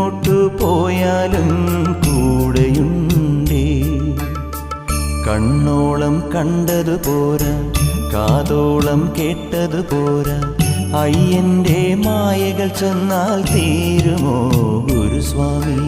എങ്ങോട്ടു പോയാലും കൂടെയുണ്ടേ. കണ്ണോളം കണ്ടതു പോരാ കാതോളം കേട്ടതു പോരാ. അയ്യന്റെ മായകൾ ചെന്നാൽ തീരുമോ ഗുരുസ്വാമി?